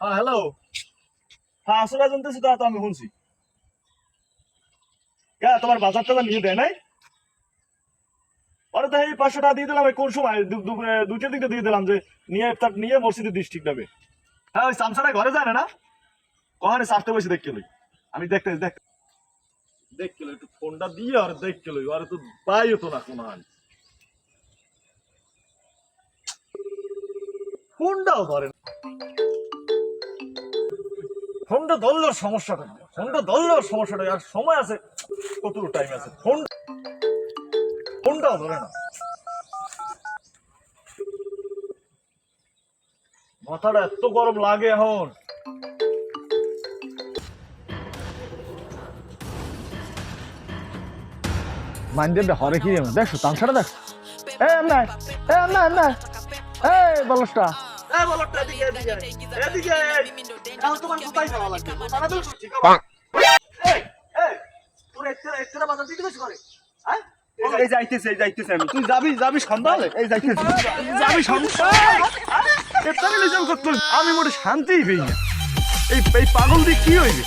হ্যাঁ হ্যালো হ্যাঁ আসলে জানতেছি তা তো আমি শুনছি। কে তোমার বাজার নিয়ে দেয় নাই? পরে তো এই পাঁচশো টাকা দিয়ে দিলাম কোন সময়? দু- দু- এ, দিকে দিয়ে দিলাম যে নিয়ে তার নিয়ে মসজিদে দিস ঠিক যাবে। হ্যাঁ ওই সামসাটা ঘরে যায় না কখনে সারতে বসে দেখ লই। আমি দেখতে দেখ দেখ লই একটু ফোনটা দিয়ে আর দেখ লই। আর তো পাই হতো না কোনো ফোনটাও ধরে না। ফোনটা ধরলেও সমস্যাটা ফোনটা ধরলেও সমস্যাটা। আর সময় আছে, কতটুকু টাইম আছে? ফোন ফোনটাও ধরে না। মাথাটা এত গরম লাগে এখন। মাইন্ডে হরে কি দেখছ, তামসাটা দেখ এ না এ এমনা এমনা এই বলসটা এই বলটা এদিকে এদিকে। এদিকে। এখন তোমার কোথায় যাওয়া লাগবে? তারা তো ঠিক এই এই তোর একটা একটা বাজার দিতে বেশি করে হ্যাঁ? এই যাইতেছে এই যাইতেছে আমি। তুই যাবি যাবি সন্ধ্যালে এই যাইতেছে। যাবি সন্ধ্যা আমি মোটে শান্তি পেয়ে না। এই এই পাগল দিয়ে কি হইবে?